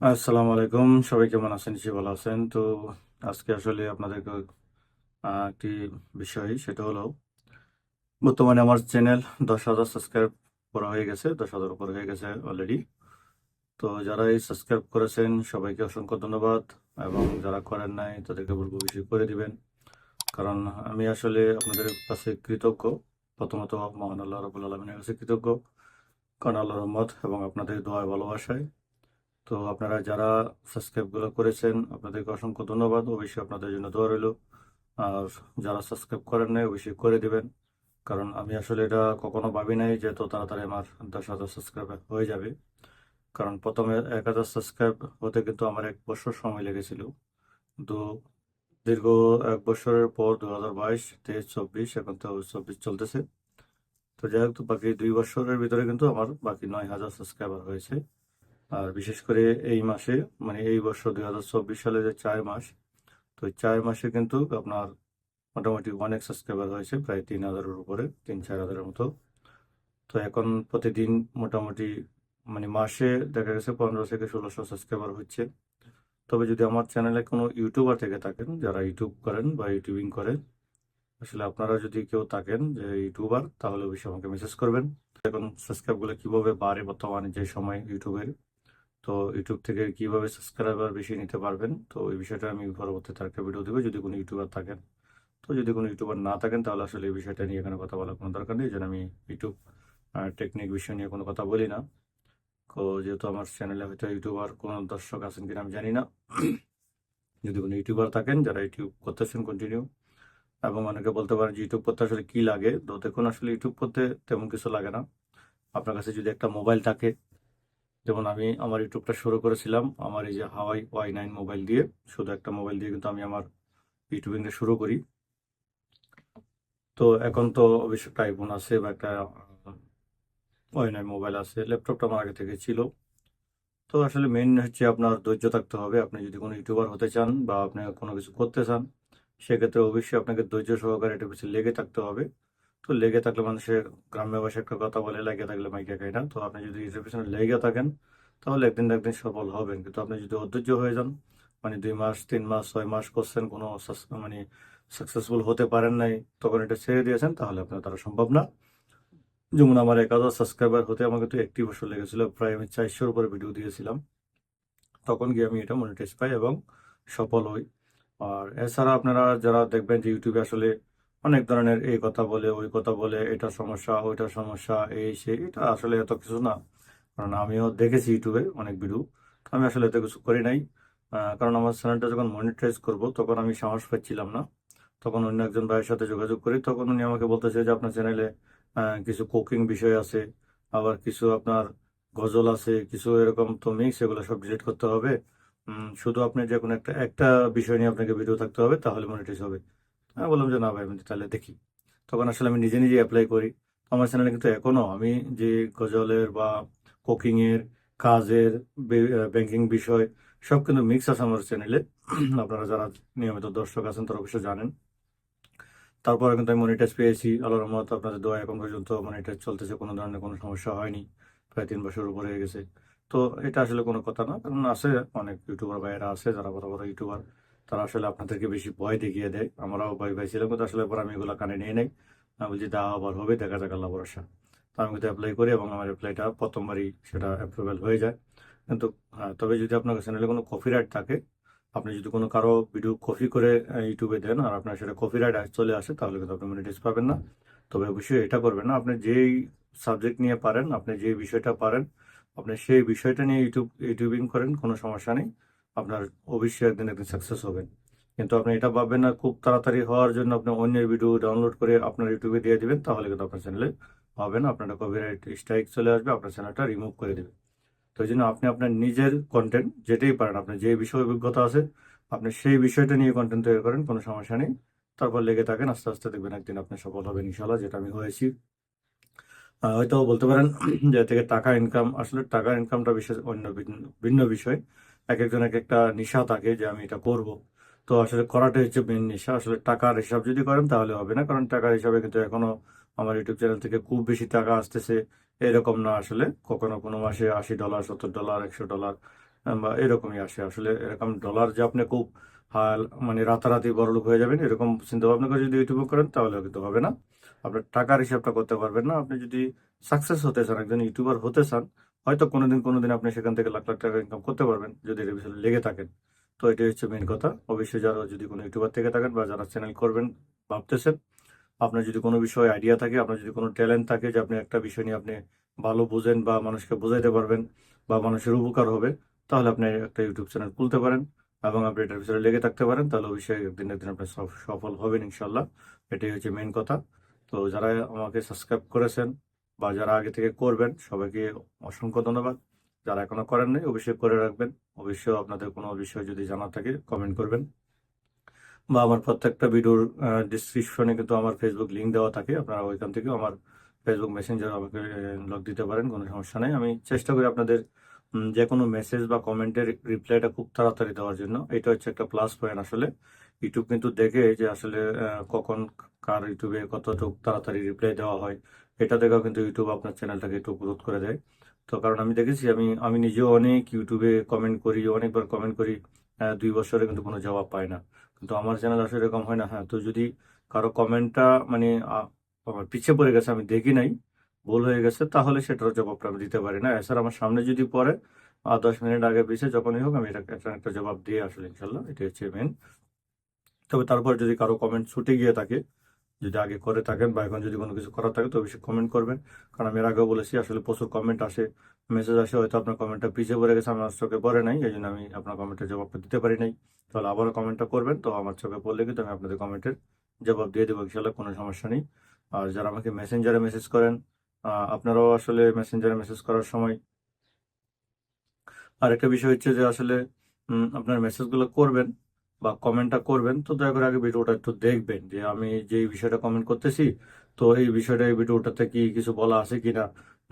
আসসালামু আলাইকুম। সবাই কেমন আছেন? নিশ্চয়ই ভালো আছেন। তো আজকে আসলে আপনাদেরকে একটি বিষয়, সেটা হলো, বর্তমানে আমার চ্যানেল দশ হাজার সাবস্ক্রাইব করা হয়ে গেছে, দশ হাজার উপর হয়ে গেছে অলরেডি তো যারা এই সাবস্ক্রাইব করেছেন, সবাইকে অসংখ্য ধন্যবাদ। এবং যারা করেন নাই, তাদেরকে বলব বেশি করে দিবেন। কারণ আমি আসলে আপনাদের কাছে কৃতজ্ঞ। প্রথমত মহান আল্লাহ রাবুল আলমিনের কাছে কৃতজ্ঞ। কারণ আল্লাহ রহমত এবং আপনাদের দোয়ায় ভালোবাসায় তো আপনারা যারা সাবস্ক্রাইবগুলো করেছেন, আপনাদেরকে অসংখ্য ধন্যবাদ। অবশ্যই আপনাদের জন্য দোয়া রইল। আর যারা সাবস্ক্রাইব করেন নাই, অবশ্যই করে দিবেন। কারণ আমি আসলে এটা কখনো ভাবি নাই যে এত তাড়াতাড়ি আমার দশ হাজার সাবস্ক্রাইব হয়ে যাবে। কারণ প্রথমে এক হাজার সাবস্ক্রাইব হতে কিন্তু আমার এক বছর সময় লেগেছিল। কিন্তু দীর্ঘ এক বছরের পর দু হাজার বাইশ, তেইশ, চব্বিশ, এখন তো চব্বিশ চলতেছে। তো যাই হোক তো বাকি দুই বছরের ভিতরে কিন্তু আমার বাকি নয় হাজার সাবস্ক্রাইবার হয়েছে। আর বিশেষ করে এই মাসে মানে এই বছর দুই হাজার চব্বিশ সালে যে চার মাস, তো চার মাসে কিন্তু আপনার মোটামুটি অনেক সাবস্ক্রাইবার হয়েছে, প্রায় তিন হাজারের উপরে, তিন চার হাজারের মতো। তো এখন প্রতিদিন মোটামুটি মানে মাসে দেখা গেছে পনেরো থেকে ষোলোশো সাবস্ক্রাইবার হচ্ছে। তবে যদি আমার চ্যানেলে কোনো ইউটিউবার থেকে থাকেন, যারা ইউটিউব করেন বা ইউটিউবিং করেন, আসলে আপনারা যদি কেউ থাকেন যে ইউটিউবার তাহলে অবশ্যই আমাকে মেসেজ করবেন। এখন সাবস্ক্রাইবগুলো কীভাবে বাড়ে বর্তমানে যে সময় ইউটিউবের তো ইউটিউব থেকে কীভাবে সাবস্ক্রাইবার বেশি নিতে পারবেন? তো এই বিষয়টা আমি পরবর্তীতে একটা ভিডিও দেবো। যদি কোনো ইউটিউবার থাকেন, তো যদি কোনো ইউটিউবার না থাকেন, তাহলে আসলে এই বিষয়টা নিয়ে এখানে কথা বলার কোনো দরকার নেই। যেন আমি ইউটিউব টেকনিক বিষয় নিয়ে কোনো কথা বলি না। তো যেহেতু আমার চ্যানেলে হয়তো ইউটিউবার কোনো দর্শক আছেন কিনা আমি জানি না। যদি কোনো ইউটিউবার থাকেন যারা ইউটিউব করতেছেন কন্টিনিউ এবং অনেকে বলতে পারেন যে ইউটিউব করতে আসলে কী লাগে, তো দেখুন আসলে ইউটিউব করতে তেমন কিছু লাগে না। আপনার কাছে যদি একটা মোবাইল থাকে যেমন আমি আমার ইউটিউবটা শুরু করেছিলাম, আমার এই যে হাওয়াই ওয়াই নাইন মোবাইল দিয়ে, শুধু একটা মোবাইল দিয়ে কিন্তু আমি আমার ইউটিউবিংটা শুরু করি। তো এখন তো অবশ্য একটা আইফোন আছে বা একটা ওয়াই নাইন মোবাইল আছে ল্যাপটপটা আমার আগে থেকে ছিল। তো আসলে মেইন হচ্ছে আপনার ধৈর্য থাকতে হবে। আপনি যদি কোনো ইউটিউবার হতে চান বা আপনি কোনো কিছু করতে চান, সেক্ষেত্রে অবশ্যই আপনাকে ধৈর্য সহকারে এটা পিছিয়ে লেগে থাকতে হবে। তো লেগে থাকলে মানুষের গ্রাম্য ভাষায় একটা কথা বলে লেগে থাকলে মাইকে খায় না। তো আপনি যদি পিছনে লেগে থাকেন, তাহলে একদিন একদিন সফল হবেন। কিন্তু আপনি যদি অধৈর্য হয়ে যান মানে দুই মাস, তিন মাস, ছয় মাস করছেন, কোনো মানে সাকসেসফুল হতে পারেন নাই, তখন এটা ছেড়ে দিয়েছেন, তাহলে আপনার দ্বারা সম্ভব না। যেমন আমার এক হাজার সাবস্ক্রাইবার হতে আমাকে তো একটি বছর লেগেছিল, প্রায় আমি চারশোর উপরে ভিডিও দিয়েছিলাম। তখন গিয়ে আমি এটা মনিটাইজ পাই এবং সফল হই। আর এছাড়া আপনারা যারা দেখবেন যে ইউটিউবে আসলে অনেক ধরনের এই কথা বলে, ওই কথা বলে, এটা সমস্যা, ওইটা সমস্যা, এই, সে, এটা আসলে এত কিছু না। কারণ আমিও দেখেছি ইউটিউবে অনেক ভিডিও আমি আসলে এত কিছু করি নাই। কারণ আমার চ্যানেলটা যখন মনিটাইজ করব, তখন আমি সাহস পাচ্ছিলাম না। তখন অন্য একজন ভাইয়ের সাথে যোগাযোগ করি, তখন উনি আমাকে বলতেছে যে, আপনার চ্যানেলে কিছু কুকিং বিষয় আছে, আবার কিছু আপনার গজল আছে, কিছু এরকম তো মিক্স এগুলো সব ডিলিট করতে হবে। শুধু আপনি যে কোনো একটা একটা বিষয় নিয়ে আপনাকে ভিডিও থাকতে হবে, তাহলে মনিটাইজ হবে। আমি বললাম যে, না ভাই তাহলে দেখি। তখন আসলে আমি নিজে নিজে অ্যাপ্লাই করি। আমার চ্যানেলে কিন্তু এখনও আমি যে, গজলের বা কুকিংয়ের কাজের ব্যাংকিং বিষয় সব কিন্তু মিক্স আছে আমার চ্যানেলে আপনারা যারা নিয়মিত দর্শক আছেন তারা অবশ্যই জানেন। তারপরে কিন্তু আমি মনিটাইজ পেয়েছি। আল্লাহর রহমত আপনাদের দোয়া এখন পর্যন্ত মনিটাইজ চলতেছে, কোনো ধরনের কোনো সমস্যা হয়নি। প্রায় তিন বছর উপরে হয়ে গেছে। তো এটা আসলে কোনো কথা না, কারণ আছে অনেক ইউটিউবার ভাইয়েরা আছে, যারা বড় বড় ইউটিউবার তারা আসলে আপনাদেরকে বেশি ভয় দেখিয়ে দেয়। আমরাও ভয় পাইছিলাম কিন্তু আসলে পর আমি এগুলো কানে নিয়ে নেই। আমি বলছি দা আবার হবে দেখা যাক আল্লাহ ভরসা। তো আমি কিন্তু অ্যাপ্লাই করি এবং আমার অ্যাপ্লাইটা প্রথমবারই সেটা অ্যাপ্রুভেল হয়ে যায়। কিন্তু হ্যাঁ, তবে যদি আপনার চ্যানেলে কোনো কপিরাইট থাকে আপনি যদি কোনো কারও ভিডিও কপি করে ইউটিউবে দেন আর আপনার সেটা কপিরাইট চলে আসে তাহলে কিন্তু আপনি মনিটাইজ পাবেন না। তবে অবশ্যই এটা করবেন না। আপনি যেই সাবজেক্ট নিয়ে পারেন আপনি যে বিষয়টা পারেন আপনি সেই বিষয়টা নিয়ে ইউটিউব ইউটিউবিং করেন কোনো সমস্যা নেই। আপনার অবশ্যই একদিন একদিন সাকসেস হবেন। কিন্তু আপনি এটা ভাববেন না, খুব তাড়াতাড়ি হওয়ার জন্য আপনি অন্যের ভিডিও ডাউনলোড করে আপনার ইউটিউবে দিয়ে দিবেন, তাহলে কিন্তু আপনার চ্যানেলে হবে না আপনার কপিরাইট স্ট্রাইক চলে আসবে, আপনার চ্যানেলটা রিমুভ করে দেবে তো এই জন্য আপনি আপনার নিজের কন্টেন্ট যেটাই পারেন আপনার যে বিষয় অভিজ্ঞতা আছে, আপনি সেই বিষয়টা নিয়ে কন্টেন্ট তৈরি করেন, কোনো সমস্যা নেই। তারপর লেগে থাকেন, আস্তে আস্তে দেখবেন একদিন আপনি সফল হবেন ইনশাল্লাহ যেটা আমি হয়েছি। হয়তো বলতে পারেন যে থেকে টাকা ইনকাম আসলে টাকা ইনকামটা বিশেষ অন্য ভিন্ন বিষয়। এক একজন এক একটা নেশা থাকে যে আমি এটা করব। তো আসলে করাটা হচ্ছে মেন নেশা। আসলে টাকার হিসাব যদি করেন তাহলে হবে না, কারণ টাকার হিসাবে কিন্তু এখনও আমার ইউটিউব চ্যানেল থেকে খুব বেশি টাকা আসতেছে। এরকম না আসলে, কখনো কোনো মাসে আশি ডলার সত্তর ডলার একশো ডলার বা এরকমই আসে। আসলে এরকম ডলার যে আপনি খুব হাল মানে রাতারাতি বড়লোক হয়ে যাবেন, এরকম চিন্তা ভাবনা করে যদি ইউটিউব করেন তাহলে কিন্তু হবে না। আপনার টাকার হিসাবটা করতে পারবেন না। আপনি যদি সাকসেস হতে চান, একজন ইউটিউবার হতে চান হয়তো কোনোদিন কোনোদিন আপনি সেখান থেকে লাখ লাখ টাকা ইনকাম করতে পারবেন যদি এর লেগে থাকেন। তো এটাই হচ্ছে মেন কথা। অবশ্যই যারা যদি কোনো ইউটিউবার থেকে থাকেন বা যারা চ্যানেল করবেন, ভাবতেছেন, আপনার যদি কোনো বিষয়ে আইডিয়া থাকে, আপনার যদি কোনো ট্যালেন্ট থাকে যে আপনি একটা বিষয় নিয়ে আপনি ভালো বোঝেন বা মানুষকে বোঝাইতে পারবেন বা মানুষের উপকার হবে, তাহলে আপনি একটা ইউটিউব চ্যানেল খুলতে পারেন এবং আপনি এটার পিছনে লেগে থাকতে পারেন, তাহলে অবশ্যই একদিন একদিন আপনি সফ- সফল হবেন ইনশাল্লাহ এটাই হচ্ছে মেন কথা। তো যারা আমাকে সাবস্ক্রাইব করেছেন বা যারা আগে থেকে করবেন, সবাইকে অসংখ্য ধন্যবাদ। যারা এখনও করেন নাই অবশ্যই করে রাখবেন। অবশ্যই আপনাদের কোনো বিষয় যদি জানা থাকে কমেন্ট করবেন। বা আমার প্রত্যেকটা ভিডিওর ডিসক্রিপশনে কিন্তু আমার ফেসবুক লিঙ্ক দেওয়া থাকে। আপনারা ওইখান থেকে আমার ফেসবুক মেসেঞ্জার আমাকে লগ দিতে পারেন, কোনো সমস্যা নেই। আমি চেষ্টা করি আপনাদের যে কোনো মেসেজ বা কমেন্টের রিপ্লাইটা খুব তাড়াতাড়ি দেওয়ার জন্য। এটা হচ্ছে একটা প্লাস পয়েন্ট আসলে। ইউটিউব কিন্তু দেখে যে আসলে কখন কার ইউটিউবে কতটুকু তাড়াতাড়ি রিপ্লাই দেওয়া হয়, এটা দেখেও কিন্তু ইউটিউব আপনার চ্যানেলটাকে একটু গ্রোথ করে দেয়। তো কারণ আমি দেখেছি, আমি আমি নিজেও অনেক ইউটিউবে কমেন্ট করি, অনেকবার কমেন্ট করি দুই বছরে কিন্তু কোনো জবাব পাই না। কিন্তু আমার চ্যানেল আসলে এরকম হয় না হ্যাঁ তো যদি কারও কমেন্টটা মানে আমার পিছিয়ে পড়ে গেছে, আমি দেখি নাই, ভুল হয়ে গেছে, তাহলে সেটার জবাবটা আমি দিতে পারি না। এছাড়া আমার সামনে যদি পড়ে আর দশ মিনিট আগে পিছিয়ে যখনই হোক, আমি এটা একটা জবাব দিয়ে আসলে, ইনশাল্লাহ এটা হচ্ছে মেন তবে তারপর যদি কারও কমেন্ট ছুটে গিয়ে থাকে যদি আগে করে থাকেন বা এখন যদি কোনো কিছু করার থাকে, তো অবশ্যই কমেন্ট করবেন। কারণ আমি এর আগেও বলেছি, আসলে প্রচুর কমেন্ট আসে মেসেজ আসে, হয়তো আপনার কমেন্টটা পিছিয়ে পড়ে গেছে, আমার চোখে পড়ে নাই, এই জন্য আমি আপনার কমেন্টের জবাবটা দিতে পারি নাই। তাহলে আবারও কমেন্টটা করবেন, তো আমার চোখে পড়লে কিন্তু আমি আপনাদের কমেন্টের জবাব দিয়ে দেবো ইনশাল্লাহ কোনো সমস্যা নেই। আর যারা আমাকে মেসেঞ্জারে মেসেজ করেন আপনারাও আসলে মেসেঞ্জারে মেসেজ করার সময় আর একটা বিষয় হচ্ছে যে আসলে আপনার মেসেজগুলো করবেন বা কমেন্টটা করবেন, তো দয়া করে আগে ভিডিওটা একটু দেখবেন যে আমি যে বিষয়টা কমেন্ট করতেছি, তো এই বিষয়টা, এই ভিডিওটাতে কি কিছু বলা আছে কিনা,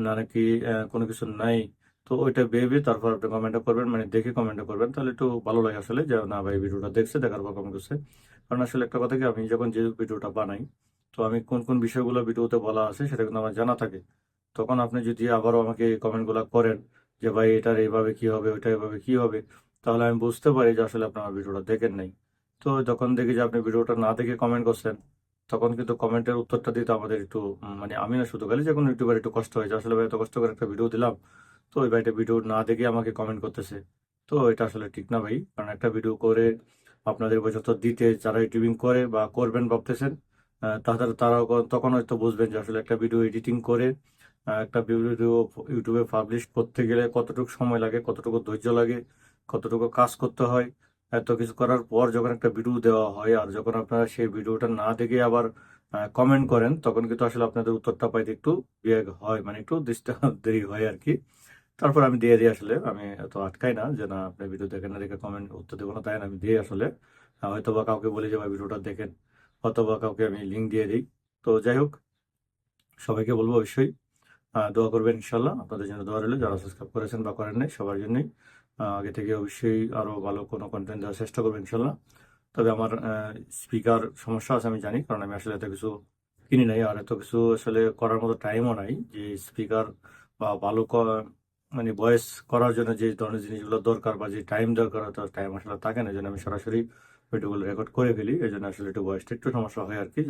না নাকি কোনো কিছু নাই, তো ওইটা ভেবে তারপর আপনি কমেন্টটা করবেন মানে দেখে কমেন্টটা করবেন, তাহলে একটু ভালো লাগে আসলে যে, না ভাই ভিডিওটা দেখছে, দেখার পর কমেন্ট করছে। কারণ আসলে একটা কথা কি, আমি যখন যে ভিডিওটা বানাই, তো আমি কোন কোন বিষয়গুলো ভিডিওতে বলা আছে, সেটা কিন্তু আমার জানা থাকে। তখন আপনি যদি আবারও আমাকে কমেন্টগুলো করেন যে, ভাই, এটার এইভাবে কি হবে, ওইটা এভাবে কি হবে? তাহলে আমি বুঝতে পারি যে আসলে আপনি আমার ভিডিওটা দেখেন নাই। তো যখন দেখি যে আপনি ভিডিওটা না দেখে কমেন্ট করছেন, তখন কিন্তু কমেন্টের উত্তরটা দিতে আমাদের একটু মানে আমি না শুধু খালি যে কোনো ইউটিউবার একটু কষ্ট হয়েছে। আসলে ভাই এত কষ্ট করে একটা ভিডিও দিলাম, তো ওই ভাইটা ভিডিও না দেখে আমাকে কমেন্ট করতেছে। তো এটা আসলে ঠিক না ভাই, কারণ একটা ভিডিও করে আপনাদের পর্যন্ত দিতে যারা ইউটিউবিং করে বা করবেন ভাবতেছেন তাদের, তারাও তখন হয়তো বুঝবেন যে আসলে একটা ভিডিও এডিটিং করে একটা ভিডিও ইউটিউবে পাবলিশ করতে গেলে কতটুকু সময় লাগে, কতটুকু ধৈর্য লাগে কতটুকু কাজ করতে হয়, এত কিছু করার পর যখন একটা ভিডিও দেওয়া হয় আর যখন আপনারা সেই ভিডিওটা না দেখে আবার কমেন্ট করেন, তখন কিন্তু আসলে আপনাদের উত্তরটা পাইতে একটু হয় মানে একটু দেরি হয় আর কি তারপর আমি দিয়ে দিই আসলে, আমি এত আটকাই না যে না, আপনি ভিডিও দেখেন না দেখে কমেন্ট উত্তর দেবো না তাই না, আমি দিই আসলে। হয়তো বা কাউকে বলি যে, ভাই ভিডিওটা দেখেন। অথবা কাউকে আমি লিঙ্ক দিয়ে দিই। তো যাই হোক, সবাইকে বলব অবশ্যই দোয়া করবেন ইনশাল্লাহ আপনাদের জন্য দোয়া রইল, যারা সাবস্ক্রাইব করেছেন বা করেন নাই, সবার জন্যই। আগে থেকে অবশ্যই আরও ভালো কোনো কন্টেন্ট দেওয়ার চেষ্টা করবেন ইনশাল্লাহ। তবে আমার স্পিকার সমস্যা আছে আমি জানি, কারণ আমি আসলে এত কিছু কিনি নাই আর এত কিছু আসলে করার মতো টাইমও নাই যে স্পিকার বা ভালো মানে ভয়েস করার জন্য যে ধরনের জিনিসগুলো দরকার বা যে টাইম দরকার তার টাইম আসলে থাকে না জন্য আমি সরাসরি ভিডিওগুলো রেকর্ড করে ফেলি, এই জন্য আসলে একটু ভয়েসটা একটু সমস্যা হয় আর কি।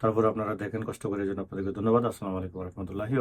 তারপর আপনারা দেখেন কষ্ট করে, এই জন্য আপনাদেরকে ধন্যবাদ। আসসালামু আলাইকুম রহমতুল্লাহি